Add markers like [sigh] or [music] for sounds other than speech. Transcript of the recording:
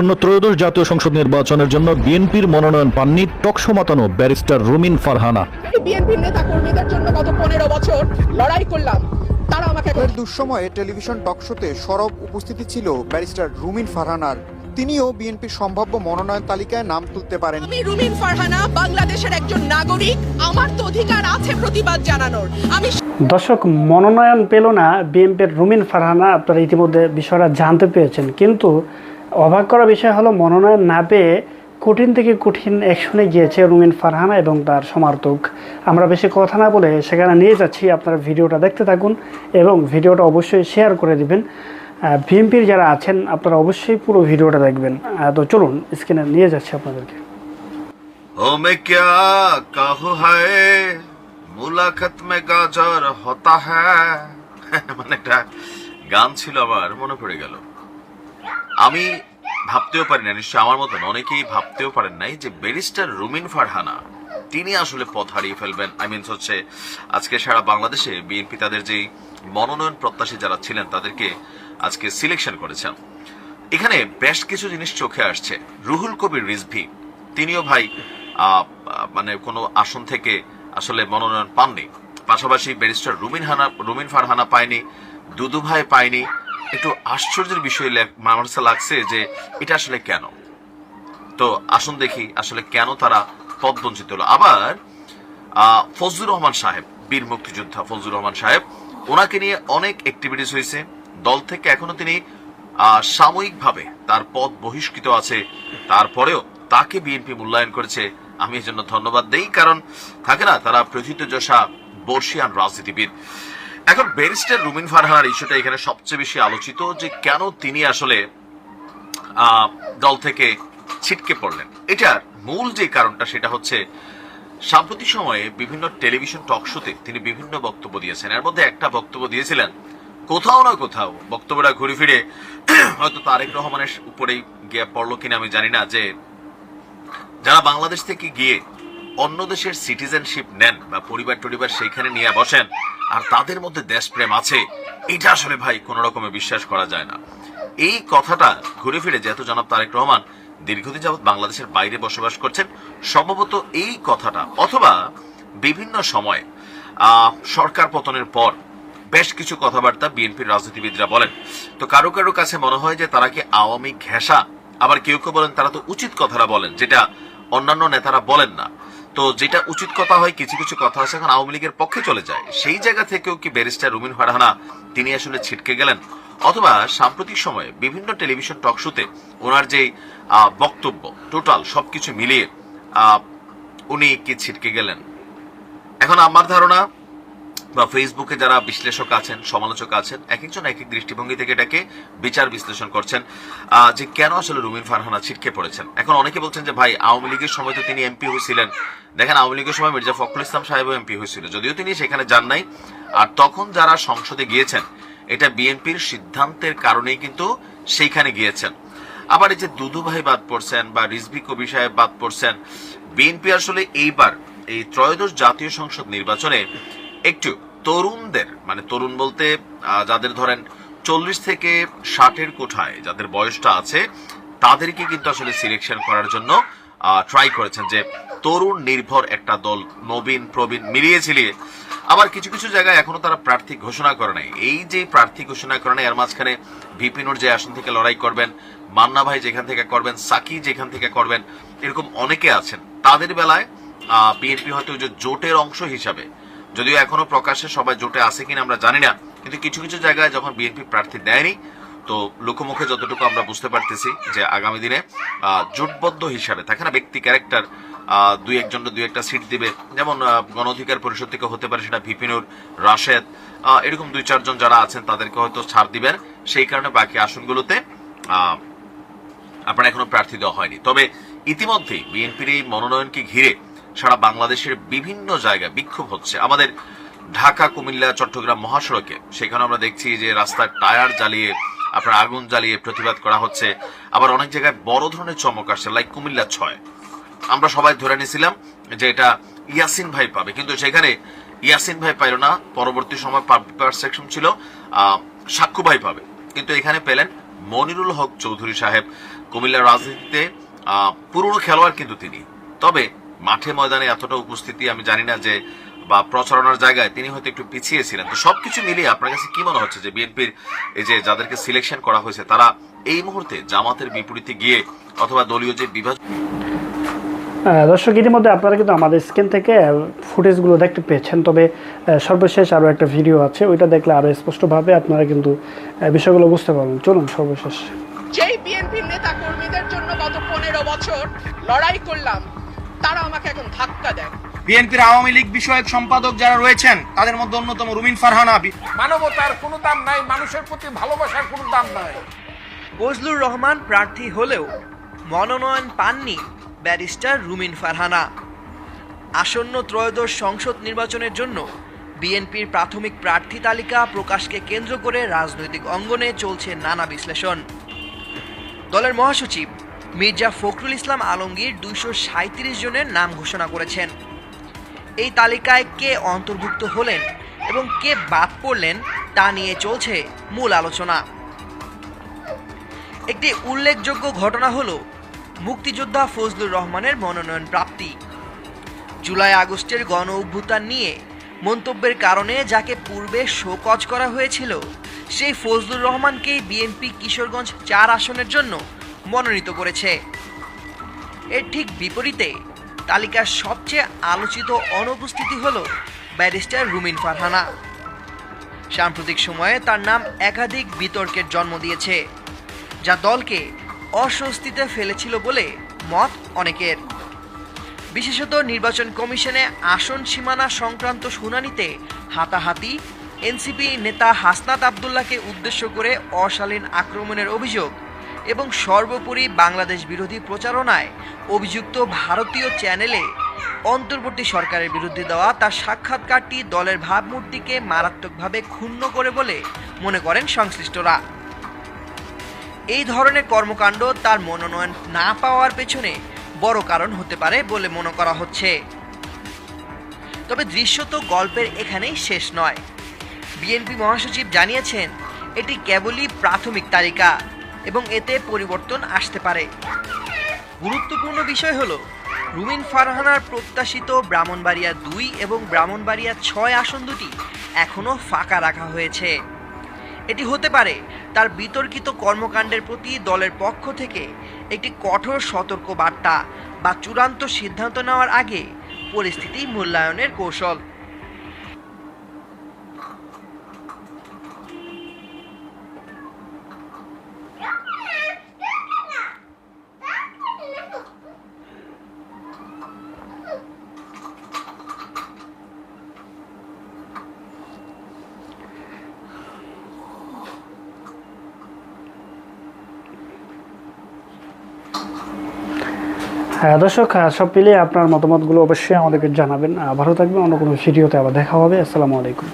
আসন্ন ত্রয়োদশ জাতীয় সংসদ নির্বাচনের জন্য বিএনপির মনোনয়ন পাননি টকশো মাতানো ব্যারিস্টার রুমিন ফারহানা। বিএনপির নেতা কর্মীদের জন্য গত পনেরো বছর লড়াই করলাম। তারা আমাকে দুঃসময়ে টেলিভিশন টকশোতে সরব উপস্থিতি ছিল ব্যারিস্টার রুমিন ফারহানার। তিনিও বিএনপির সম্ভাব্য মনোনয়ন তালিকায় নাম তুলতে পারেন আমি রুমিন ফারহানা বাংলাদেশের একজন নাগরিক। আমার তো অধিকার আছে প্রতিবাদ জানানোর। আমি দর্শক মনোনয়ন পেল না বিএনপির রুমিন ফারহানা আপনারা ইতিমধ্যে বিষয়টা জানতে পেরেছেন। কিন্তু অবাক করা বিষয় হলো, মনোনয়ন না পেয়ে কঠিন থেকে কঠিন অ্যাকশনে গিয়েছে রুমিন ফারহানা এবং তার সমার্থক। আমরা বেশি কথা না বলে সেখানে নিয়ে যাচ্ছি। আপনারা ভিডিওটা দেখতে থাকুন এবং ভিডিওটা অবশ্যই শেয়ার করে দেবেন। ভিএমপির যারা আছেন, আপনারা অবশ্যই পুরো ভিডিওটা দেখবেন। তো চলুন, স্ক্রিনে নিয়ে যাচ্ছি আপনাদেরকে। মুলাকাত [laughs] মানে একটা গান ছিল আমার, মনে পড়ে গেল। আমি ভাবতেও পারি না নিশ্চয় আমার মতন অনেকেই ভাবতেও পারেন নাই যে ব্যারিস্টার রুমিন ফারহানা, তিনি আসলে পথ হারিয়ে ফেলবেন। আই মিনস হচ্ছে, আজকে সারা বাংলাদেশে বিএনপি তাদের যেই মনোনয়ন প্রত্যাশী যারা ছিলেন, তাদেরকে আজকে সিলেকশন করেছেন। এখানে বেশ কিছু জিনিস চোখে আসছে। রুহুল কবির রিজভি, তিনিও ভাই মানে কোনো আসন থেকে আসলে মনোনয়ন পাননি। পাশাপাশি ব্যারিস্টার রুমিন হানা, রুমিন ফারহানা পায়নি, দুদু ভাই পায়নি একটু আশ্চর্যের বিষয় আমার কাছে লাগছে যে এটা আসলে কেন? তো আসুন দেখি আসলে কেন তারা পদ বঞ্চিত হলো। আবার ফজলুর রহমান সাহেব, বীর মুক্তিযোদ্ধা ফজলুর রহমান সাহেব, ওনাকে নিয়ে অনেক অ্যাক্টিভিটিস হয়েছে। দল থেকে এখনও তিনি সাময়িকভাবে তার পদ বহিষ্কৃত আছে। তারপরেও তাকে বিএনপি মূল্যায়ন করেছে। আমি এই জন্য ধন্যবাদ দেই, কারণ থাকে না, তারা প্রথিতযশা বর্ষিয়ান রাজনীতিবিদ। এখন ব্যারিস্টার রুমিন ফারহানার ইস্যুটা এখানে সবচেয়ে বেশি আলোচিত যে কেন তিনি আসলে দল থেকে ছিটকে পড়লেন। এটার মূল যে কারণটা সেটা হচ্ছে, সাম্প্রতিক সময়ে বিভিন্ন টেলিভিশন টক শোতে তিনি বিভিন্ন বক্তব্য দিয়েছেন। এর মধ্যে একটা বক্তব্য দিয়েছিলেন, কোথাও না কোথাও, বক্তব্যটা ঘুরে ফিরে, হয়তো তারেক রহমানের উপরেই গিয়ে পড়ল কিনা আমি জানি না, যে যারা বাংলাদেশ থেকে গিয়ে অন্য দেশের সিটিজেনশিপ নেন বা পরিবার টরিবার সেইখানে নিয়ে বসেন আর তাদের মধ্যে দেশপ্রেম আছে, এটা আসলে ভাই কোন রকমে বিশ্বাস করা যায় না। এই কথাটা ঘুরে ফিরে যেহেতু জনাব তারেক রহমান দীর্ঘদিন যাবৎ বাংলাদেশের বাইরে বসবাস করছেন, সম্ভবত এই কথাটা অথবা বিভিন্ন সময় সরকার পতনের পর বেশ কিছু কথাবার্তা বিএনপির রাজনীতিবিদরা বলেন। তো কারও কারও কাছে মনে হয় যে তারা কি আওয়ামী ঘেঁষা? আবার কেউ কেউ বলেন তারা তো উচিত কথাটা বলেন, যেটা অন্যান্য নেতারা বলেন না। তো যেটা উচিত কথা হয়, কিছু কিছু কথা আছে এখন আওয়ামী লীগের পক্ষে চলে যায়। সেই জায়গা থেকেও কি ব্যারিস্টার রুমিন ফারহানা তিনি আসলে ছিটকে গেলেন? অথবা সাম্প্রতিক সময়ে বিভিন্ন টেলিভিশন টক শোতে ওনার যে বক্তব্য, টোটাল সবকিছু মিলিয়ে উনি কি ছিটকে গেলেন? এখন আমার ধারণা বা ফেসবুকে যারা বিশ্লেষক আছেন, সমালোচক আছেন এক একজন এক এক দৃষ্টিভঙ্গি থেকে এটাকে বিচার বিশ্লেষণ করছেন। যে কেন আসলে রুমিন ফারহানা ছিটকে পড়েছেন? এখন অনেকে বলছেন যে, ভাই, আওয়ামী লীগের সময় তো তিনি এমপি হয়েছিলেন দেখেন, আওয়ামী লীগের সময় মির্জা ফখরুল ইসলাম সাহেবও এমপি হয়েছিল যদিও তিনি সেখানে যান নাই। আর তখন যারা সংসদে গিয়েছেন, এটা বিএনপির সিদ্ধান্তের কারণেই কিন্তু সেইখানে গিয়েছেন। আবার এই যে দুদু ভাই বাদ পড়ছেন বা রিজভি কবি সাহেব বাদ পড়ছেন, বিএনপি আসলে এইবার এই ত্রয়োদশ জাতীয় সংসদ নির্বাচনে একটু তরুণদের মানে তরুণ বলতে যাদের ধরেন চল্লিশ থেকে ষাটের কোঠায় যাদের বয়সটা আছে, তাদেরকে কিন্তু আসলে সিলেকশন করার জন্য ট্রাই করেছেন যে তরুণ নির্ভর একটা দল নবীন, প্রবীণ মিলিয়ে ঝিলিয়ে। আবার কিছু কিছু জায়গায় এখনও তারা প্রার্থী ঘোষণা করে নাই। এই যে প্রার্থী ঘোষণা করে নাই, এর মাঝখানে ভিপিনুর যে আসন থেকে লড়াই করবেন, মান্না ভাই যেখান থেকে করবেন, সাকি যেখান থেকে করবেন, এরকম অনেকে আছেন। তাদের বেলায় বিএনপি হয়তো যে জোটের অংশ হিসাবে যদিও এখনও প্রকাশ্যে সবাই জোটে আছে কিনা আমরা জানি না, কিন্তু কিছু কিছু জায়গায় যখন বিএনপি প্রার্থী দেয়নি, তো লোকমুখে যতটুকু আমরা বুঝতে পারতেছি যে আগামী দিনে জোটবদ্ধ হিসাবে, থাকে না, ব্যক্তি ক্যারেক্টার দুই একজন দুই একটা সিট দিবে, যেমন গণ অধিকার পরিষদ থেকে হতে পারে সেটা ভিপিনুর রাশেদ এরকম দুই চারজন যারা আছেন তাদেরকে হয়তো ছাড় দিবেন, সেই কারণে বাকি আসনগুলোতে আপনার এখনও প্রার্থী দেওয়া হয়নি। তবে ইতিমধ্যে বিএনপির এই মনোনয়নকে ঘিরে সারা বাংলাদেশের বিভিন্ন জায়গায় বিক্ষোভ হচ্ছে। আমাদের ঢাকা কুমিল্লা চট্টগ্রাম মহাসড়কে। সেখানে আমরা দেখছি যে রাস্তার টায়ার জ্বালিয়ে আপনার আগুন জ্বালিয়ে প্রতিবাদ করা হচ্ছে। আবার অনেক জায়গায় বড় ধরনের চমক আসছে লাইক কুমিল্লা ছয়। আমরা সবাই ধরে নিয়েছিলাম যে এটা ইয়াসিন ভাই পাবে। কিন্তু সেখানে ইয়াসিন ভাই পাইল না। পরবর্তী সময় পারসেপশন ছিল আহ, সাক্ষ্য ভাই পাবে। কিন্তু এখানে পেলেন মনিরুল হক চৌধুরী সাহেব। কুমিল্লার রাজনীতিতে পুরনো খেলোয়াড় কিন্তু তিনি। তবে মাঠে ময়দানে এতটা উপস্থিতি আমি জানি না যে বা প্রচারণার জায়গায় তিনি হয়তো একটু পিছিয়ে ছিলেন তো সবকিছু মিলিয়ে আপনার কাছে কি মনে হচ্ছে যে বিএনপির এই যে যাদেরকে সিলেকশন করা হয়েছে তারা এই মুহূর্তে জামাতের বিপরীতে গিয়ে অথবা দলীয় যে বিভাজন দর্শক ইতিমধ্যে আপনারা কিন্তু আমাদের স্ক্রিন থেকে ফুটেজগুলো দেখতে পেয়েছেন। তবে সর্বশেষ আরও একটা ভিডিও আছে ওইটা দেখলে আরও স্পষ্টভাবে আপনারা কিন্তু বিষয়গুলো বুঝতে পারবেন। চলুন সর্বশেষ। যেই বিএনপির নেতা কর্মীদের জন্য গত পনেরো বছর লড়াই করলাম তারা আমাকে এখন ধাক্কা দেয়। বিএনপির আওয়ামী লীগ বিষয়ক সম্পাদক যারা রয়েছেন তাদের মধ্যে অন্যতম রুমিন ফারহানা। বি- মানবতার কোনো দাম নাই মানুষের প্রতি ভালোবাসার কোনো দাম নাই। ফজলুর রহমান প্রার্থী হলেও মনোনয়ন পাননি ব্যারিস্টার রুমিন ফারহানা। আসন্ন ত্রয়োদশ সংসদ নির্বাচনের জন্য বিএনপির প্রাথমিক প্রার্থী তালিকা প্রকাশকে কেন্দ্র করে রাজনৈতিক অঙ্গনে চলছে নানা বিশ্লেষণ। দলের মহাসচিব মির্জা ফখরুল ইসলাম আলমগীর দুইশো জনের নাম ঘোষণা করেছেন। এই তালিকায় কে অন্তর্ভুক্ত হলেন এবং কে বাদ পড়লেন তা নিয়ে চলছে মূল আলোচনা। একটি উল্লেখযোগ্য ঘটনা হল, মুক্তিযোদ্ধা ফজলুর রহমানের মনোনয়ন প্রাপ্তি। জুলাই আগস্টের গণ অভ্যুত্থান নিয়ে মন্তব্যের কারণে যাকে পূর্বে শোকজ করা হয়েছিল, সেই ফজলুর রহমানকেই বিএনপি কিশোরগঞ্জ চার আসনের জন্য মনোনীত করেছে। এর ঠিক বিপরীতে তালিকার সবচেয়ে আলোচিত অনুপস্থিতি হল ব্যারিস্টার রুমিন ফারহানা। সাম্প্রতিক সময়ে তার নাম একাধিক বিতর্কের জন্ম দিয়েছে, যা দলকে অস্বস্তিতে ফেলেছিল বলে মত অনেকের। বিশেষত নির্বাচন কমিশনে আসন সীমানা সংক্রান্ত শুনানিতে হাতাহাতি এনসিপি নেতা হাসনাত আবদুল্লাহকে উদ্দেশ্য করে অশালীন আক্রমণের অভিযোগ এবং সর্বোপরি বাংলাদেশ বিরোধী প্রচারণায় অভিযুক্ত ভারতীয় চ্যানেলে অন্তর্বর্তী সরকারের বিরুদ্ধে দেওয়া তার সাক্ষাৎকারটি দলের ভাবমূর্তিকে মারাত্মকভাবে ক্ষুণ্ণ করে বলে মনে করেন সংশ্লিষ্টরা। এই ধরনের কর্মকাণ্ড তার মনোনয়ন না পাওয়ার পেছনে বড় কারণ হতে পারে বলে মনে করা হচ্ছে। তবে দৃশ্যত গল্পের এখানেই শেষ নয়। বিএনপি মহাসচিব জানিয়েছেন, এটি কেবলই প্রাথমিক তালিকা। এবং এতে পরিবর্তন আসতে পারে। গুরুত্বপূর্ণ বিষয় হলো, রুমিন ফারহানার প্রত্যাশিত ব্রাহ্মণবাড়িয়া দুই এবং ব্রাহ্মণবাড়িয়া ছয় আসন দুটি এখনও ফাঁকা রাখা হয়েছে। এটি হতে পারে তার বিতর্কিত কর্মকাণ্ডের প্রতি দলের পক্ষ থেকে একটি কঠোর সতর্ক বার্তা বা চূড়ান্ত সিদ্ধান্ত নেওয়ার আগে পরিস্থিতি মূল্যায়নের কৌশল। দর্শক হ্যাঁ সব পেলে আপনার মতামতগুলো অবশ্যই আমাদেরকে জানাবেন। ভালো থাকবেন, অন্য কোনো ভিডিওতে আবার দেখা হবে। আসসালামু আলাইকুম।